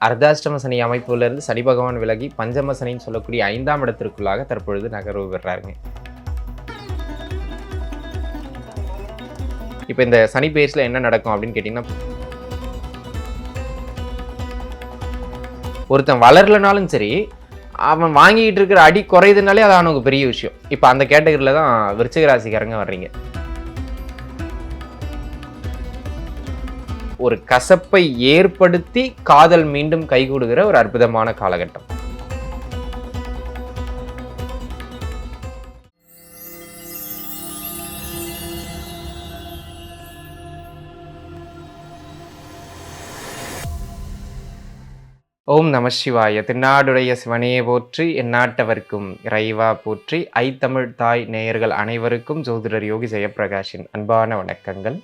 அர்த்தாஷ்டம சனி அமைப்பிலிருந்து சனி பகவான் விலகி பஞ்சம சனின்னு சொல்லக்கூடிய ஐந்தாம் இடத்திற்குள்ளாக தற்பொழுது நகர்வு பெறாருங்க. இப்போ இந்த சனி பேஸில் என்ன நடக்கும் அப்படின்னு கேட்டிங்கன்னா ஒருத்தன் வளரலனாலும் சரி அவன் வாங்கிட்டு இருக்கிற அடி குறையுதுனாலே அது அவனுக்கு பெரிய விஷயம். இப்போ அந்த கேட்டகரியில் தான் விருச்சிக ராசிக்காரங்க வர்றீங்க. ஒரு கசப்பை ஏற்படுத்தி காதல் மீண்டும் கைகூடுகிற ஒரு அற்புதமான காலகட்டம். ஓம் நம சிவாய. திருநாடுடைய சிவனையே போற்றி எந்நாட்டவர்க்கும் இறைவா போற்றி ஐத்தமிழ் தாய் நேயர்கள் அனைவருக்கும் ஜோதிடர் யோகி ஜெயபிரகாஷின் அன்பான வணக்கங்கள்.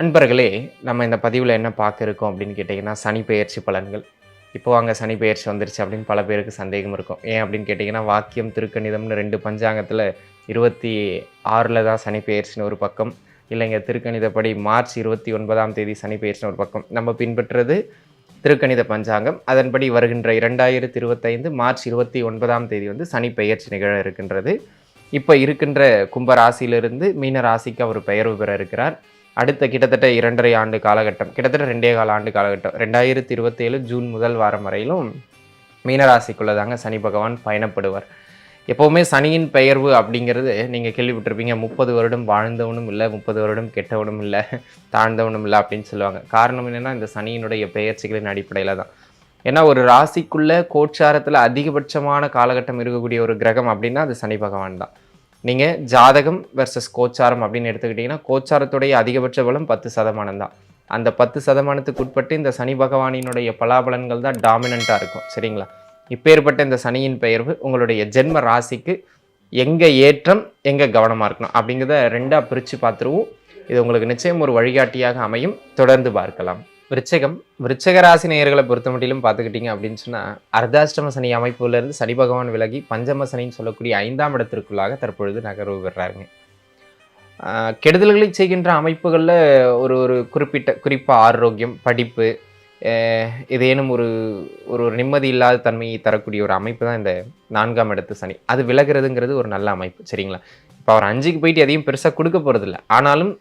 அன்பர்களே நம்ம இந்த பதிவில் என்ன பார்க்க இருக்கோம் அப்படின்னு கேட்டிங்கன்னா சனி பெயர்ச்சி பலன்கள். இப்போ வாங்க சனி பெயர்ச்சி வந்துருச்சு அப்படின்னு பல பேருக்கு சந்தேகம் இருக்கும். ஏன் அப்படின்னு கேட்டிங்கன்னா வாக்கியம் திருக்கணிதம்னு ரெண்டு பஞ்சாங்கத்தில் இருபத்தி ஆறில் தான் சனி பெயர்ச்சின்னு ஒரு பக்கம். இல்லைங்க திருக்கணிதப்படி மார்ச் இருபத்தி ஒன்பதாம் தேதி சனி பெயர்ச்சின்னு ஒரு பக்கம். நம்ம பின்பற்றுறது திருக்கணித பஞ்சாங்கம். அதன்படி வருகின்ற இரண்டாயிரத்தி இருபத்தைந்து மார்ச் இருபத்தி ஒன்பதாம் தேதி வந்து சனி பெயர்ச்சி நிகழ இருக்கின்றது. இப்போ இருக்கின்ற கும்ப ராசியிலிருந்து மீன ராசிக்கு அவர் பெயர்வு பெற இருக்கிறார். அடுத்த கிட்டத்தட்ட இரண்டரை ஆண்டு காலகட்டம் கிட்டத்தட்ட ரெண்டே கால ஆண்டு காலகட்டம். ரெண்டாயிரத்தி இருபத்தேழு ஜூன் முதல் வாரம் வரையிலும் மீனராசிக்குள்ளே தாங்க சனி பகவான் பயணப்படுவார். எப்போவுமே சனியின் பெயர்வு அப்படிங்கிறது நீங்கள் கேள்விப்பட்டிருப்பீங்க. முப்பது வருடம் வாழ்ந்தவனும் இல்லை முப்பது வருடம் கெட்டவனும் இல்லை தாழ்ந்தவனும் இல்லை அப்படின்னு சொல்லுவாங்க. காரணம் என்னென்னா இந்த சனியினுடைய பெயர்ச்சிகளின் அடிப்படையில் தான். ஏன்னா ஒரு ராசிக்குள்ளே கோட்சாரத்தில் அதிகபட்சமான காலகட்டம் இருக்கக்கூடிய ஒரு கிரகம் அப்படின்னா அது சனி பகவான் தான். நீங்கள் ஜாதகம் வெர்சஸ் கோச்சாரம் அப்படின்னு எடுத்துக்கிட்டிங்கன்னா கோச்சாரத்துடைய அதிகபட்ச பலம் பத்து சதமானம் தான். அந்த பத்து சதமானத்துக்கு உட்பட்டு இந்த சனி பகவானினுடைய பலாபலன்கள் தான் டாமினண்ட்டாக இருக்கும். சரிங்களா? இப்பேற்பட்ட இந்த சனியின் பெயர்வு உங்களுடைய ஜென்ம ராசிக்கு எங்கே ஏற்றம் எங்கே கவனமாக இருக்கணும் அப்படிங்கிறத ரெண்டாக பிரித்து பார்த்துருவோம். இது உங்களுக்கு நிச்சயம் ஒரு வழிகாட்டியாக அமையும். தொடர்ந்து பார்க்கலாம். விருச்சகம் விருச்சக ராசி நேயர்களை பொறுத்த மட்டிலும் பார்த்துக்கிட்டிங்க அப்படின்னு சொன்னால் அர்த்தாஷ்டம சனி அமைப்புலேருந்து சனி பகவான் விலகி பஞ்சம சனின்னு சொல்லக்கூடிய ஐந்தாம் இடத்திற்குள்ளாக தற்பொழுது நகர்வு பெறாருங்க. கெடுதல்களை செய்கின்ற அமைப்புகளில் ஒரு ஒரு குறிப்பிட்ட குறிப்பாக ஆரோக்கியம் படிப்பு ஏதேனும் ஒரு ஒரு ஒரு நிம்மதி இல்லாத தன்மையை தரக்கூடிய ஒரு அமைப்பு தான் இந்த நான்காம் இடத்து சனி. அது விலகிறதுங்கிறது ஒரு நல்ல அமைப்பு சரிங்களா? இப்போ அவர் அஞ்சுக்கு போயிட்டு எதையும் பெருசாக கொடுக்க போகிறதில்ல ஆனாலும்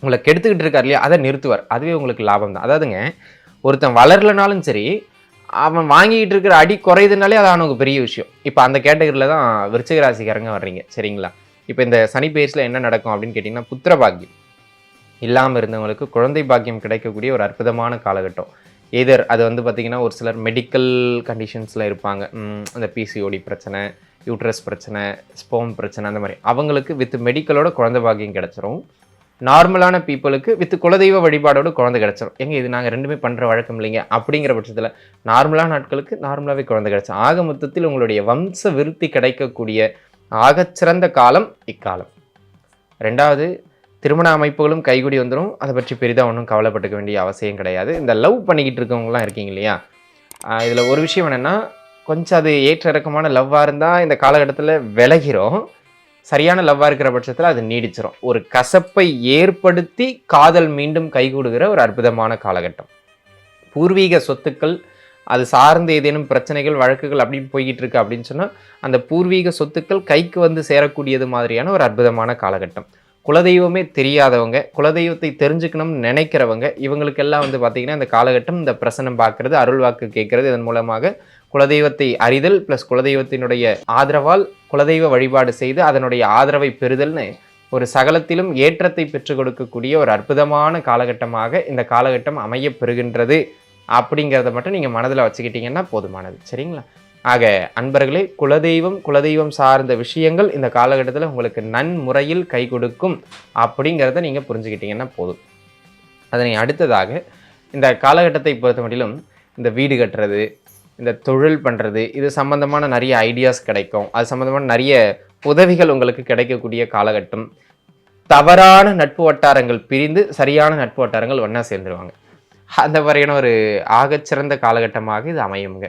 உங்களை கெடுத்துக்கிட்டு இருக்கார் இல்லையா அதை நிறுத்துவார். அதுவே உங்களுக்கு லாபம் தான் அதாவதுங்க ஒருத்தன் வளரலனாலும் சரி அவன் வாங்கிக்கிட்டு இருக்கிற அடி குறையுதுனாலே அது அவனுக்கு பெரிய விஷயம். இப்போ அந்த கேட்டகரியில் தான் விருச்சிக ராசிக்காரங்க வர்றீங்க சரிங்களா? இப்போ இந்த சனி பேஸில் என்ன நடக்கும் அப்படின்னு கேட்டிங்கன்னா புத்திர பாக்கியம். இல்லாமல் இருந்தவங்களுக்கு குழந்தை பாக்கியம் கிடைக்கக்கூடிய ஒரு அற்புதமான காலகட்டம். எதர் அது வந்து பார்த்திங்கன்னா ஒரு சிலர் மெடிக்கல் கண்டிஷன்ஸில் இருப்பாங்க. அந்த பிசிஓடி பிரச்சனை யூட்ரஸ் பிரச்சனை ஸ்போம் பிரச்சனை அந்த மாதிரி. அவங்களுக்கு வித் மெடிக்கலோட குழந்தை பாக்கியம் கிடச்சிரும். நார்மலான பீப்புளுக்கு வித் குலதெய்வ வழிபாடோட குழந்தை கிடச்சிரும். எங்க இது நாங்கள் ரெண்டுமே பண்ணுற வழக்கம் இல்லைங்க. அப்படிங்கிற பட்சத்தில் நார்மலான நாட்களுக்கு நார்மலாகவே குழந்தை கிடச்சிரும். ஆக மொத்தத்தில் உங்களுடைய வம்ச விருத்தி கிடைக்கக்கூடிய ஆகச்சிறந்த காலம் இக்காலம். ரெண்டாவது திருமண அமைப்புகளும் கைகூடி வந்துடும் அதை பற்றி பெரிதாக ஒன்றும் கவலைப்பட்டுக்க வேண்டிய அவசியம் கிடையாது. இந்த லவ் பண்ணிக்கிட்டு இருக்கவங்களாம் இருக்கீங்க இல்லையா? இதில் ஒரு விஷயம் என்னென்னா கொஞ்சம் அது ஏற்ற இறக்கமான லவ்வாக இருந்தால் இந்த காலகட்டத்தில் விலகிறோம். சரியான லவ்வாக இருக்கிற பட்சத்தில் அது நீடிச்சிடும் ஒரு கசப்பை ஏற்படுத்தி காதல் மீண்டும் கைகூடுகிற ஒரு அற்புதமான காலகட்டம். பூர்வீக சொத்துக்கள் அது சார்ந்த ஏதேனும் பிரச்சனைகள் வழக்குகள் அப்படின்னு போய்கிட்டு இருக்கு அப்படின்னு சொன்னால் அந்த பூர்வீக சொத்துக்கள் கைக்கு வந்து சேரக்கூடியது மாதிரியான ஒரு அற்புதமான காலகட்டம். குலதெய்வமே தெரியாதவங்க குலதெய்வத்தை தெரிஞ்சுக்கணும்னு நினைக்கிறவங்க இவங்களுக்கெல்லாம் வந்து பார்த்திங்கன்னா இந்த காலகட்டம் இந்த பிரசனம் பார்க்கறது அருள் வாக்கு கேட்குறது இதன் மூலமாக குலதெய்வத்தை அறிதல் ப்ளஸ் குலதெய்வத்தினுடைய ஆதரவால் குலதெய்வ வழிபாடு செய்து அதனுடைய ஆதரவை பெறுதல்னு ஒரு சகலத்திலும் ஏற்றத்தை பெற்றுக் கொடுக்கக்கூடிய ஒரு அற்புதமான காலகட்டமாக இந்த காலகட்டம் அமைய பெறுகின்றது. அப்படிங்கிறத மட்டும் நீங்கள் மனதில் வச்சுக்கிட்டீங்கன்னா போதுமானது. சரிங்களா? ஆக அன்பர்களே குலதெய்வம் குலதெய்வம் சார்ந்த விஷயங்கள் இந்த காலகட்டத்தில் உங்களுக்கு நன்முறையில் கை கொடுக்கும் அப்படிங்கிறத நீங்கள் புரிஞ்சுக்கிட்டீங்கன்னா போதும். அதனை அடுத்ததாக இந்த காலகட்டத்தை பொறுத்த மட்டிலும் இந்த வீடு கட்டுறது இந்த தொழில் பண்ணுறது இது சம்மந்தமான நிறைய ஐடியாஸ் கிடைக்கும். அது சம்மந்தமான நிறைய உதவிகள் உங்களுக்கு கிடைக்கக்கூடிய காலகட்டம். தவறான நட்பு வட்டாரங்கள் பிரிந்து சரியான நட்பு வட்டாரங்கள் ஒன்றா சேர்ந்துருவாங்க. அந்த மாதிரியான ஒரு ஆகச்சிறந்த காலகட்டமாக இது அமையுங்க.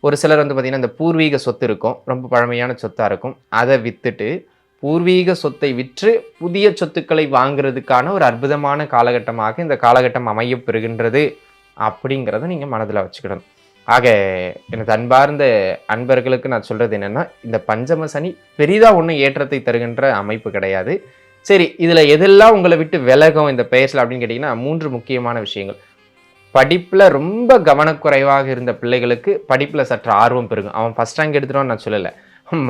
ஒரு சிலர் வந்து பார்த்திங்கன்னா இந்த பூர்வீக சொத்து இருக்கும். ரொம்ப பழமையான சொத்தாக இருக்கும். அதை விற்றுட்டு பூர்வீக சொத்தை விற்று புதிய சொத்துக்களை வாங்குறதுக்கான ஒரு அற்புதமான காலகட்டமாக இந்த காலகட்டம் அமையப் பெறுகின்றது அப்படிங்கிறத நீங்கள் மனதில் வச்சுக்கிடணும் ஆக எனது அன்பார்ந்த அன்பர்களுக்கு நான் சொல்கிறது என்னென்னா இந்த பஞ்சம சனி பெரிதாக ஒன்றும் ஏற்றத்தை தருகின்ற அமைப்பு கிடையாது. சரி இதில் எதெல்லாம் உங்களை விட்டு விலகும் இந்த பெயர்ஸில் அப்படின்னு கேட்டிங்கன்னா மூன்று முக்கியமான விஷயங்கள். படிப்பில் ரொம்ப கவனக்குறைவாக இருந்த பிள்ளைகளுக்கு படிப்பில் சற்று ஆர்வம் பெருகும். அவன் ஃபஸ்ட் ரேங்க் எடுத்துட்டான்னு நான் சொல்லலை.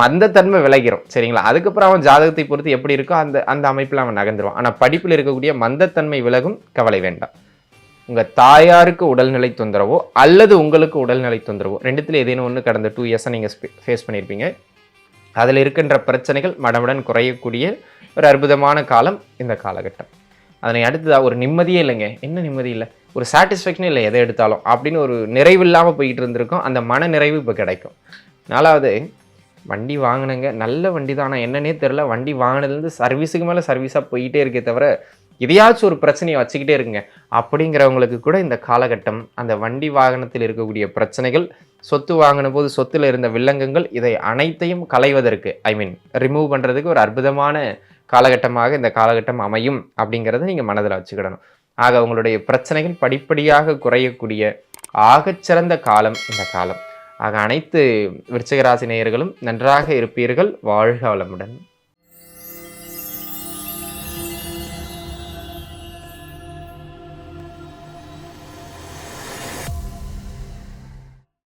மந்தத்தன்மை விலகிறோம் சரிங்களா? அதுக்கப்புறம் அவன் ஜாதகத்தை பொறுத்து எப்படி இருக்கோ அந்த அந்த அமைப்பில் அவன் நகர்ந்துருவான். ஆனால் படிப்பில் இருக்கக்கூடிய மந்தத்தன்மை விலகும் கவலை வேண்டாம். உங்கள் தாயாருக்கு உடல்நிலை தொந்தரவோ அல்லது உங்களுக்கு உடல்நிலை தொந்தரவோ ரெண்டுத்தில் ஏதேனும் ஒன்று கடந்த டூ இயர்ஸாக நீங்கள் ஃபேஸ் பண்ணியிருப்பீங்க அதில் இருக்கின்ற பிரச்சனைகள் மடமுடன் குறையக்கூடிய ஒரு அற்புதமான காலம் இந்த காலகட்டம். அதனை அடுத்ததாக ஒரு நிம்மதியே இல்லைங்க. என்ன நிம்மதி இல்லை? ஒரு சாட்டிஸ்ஃபேக்ஷனே இல்லை எதை எடுத்தாலும் அப்படின்னு ஒரு நிறைவு இல்லாமல் போய்கிட்டு இருந்திருக்கோம். அந்த மன நிறைவு இப்போ கிடைக்கும். நாலாவது வண்டி வாங்கினங்க. நல்ல வண்டி தான். ஆனால் என்னன்னே தெரில வண்டி வாங்கினதுலேருந்து சர்வீஸுக்கு மேலே சர்வீஸாக போயிட்டே இருக்கே தவிர எதையாச்சும் ஒரு பிரச்சனையை வச்சுக்கிட்டே இருக்குங்க அப்படிங்கிறவங்களுக்கு கூட இந்த காலகட்டம் அந்த வண்டி வாகனத்தில் இருக்கக்கூடிய பிரச்சனைகள் சொத்து வாங்கின போது சொத்தில் இருந்த வில்லங்கங்கள் இதை அனைத்தையும் களைவதற்கு ஐ மீன் ரிமூவ் பண்ணுறதுக்கு ஒரு அற்புதமான காலகட்டமாக இந்த காலகட்டம் அமையும் அப்படிங்கிறத நீங்கள் மனதில் வச்சுக்கிடணும். ஆக உங்களுடைய பிரச்சனைகள் படிப்படியாக குறையக்கூடிய ஆகச்சிறந்த காலம் இந்த காலம். ஆக அனைத்து விருச்சிகராசி நேயர்களும் நன்றாக இருப்பீர்கள். வாழ்க வளமுடன்.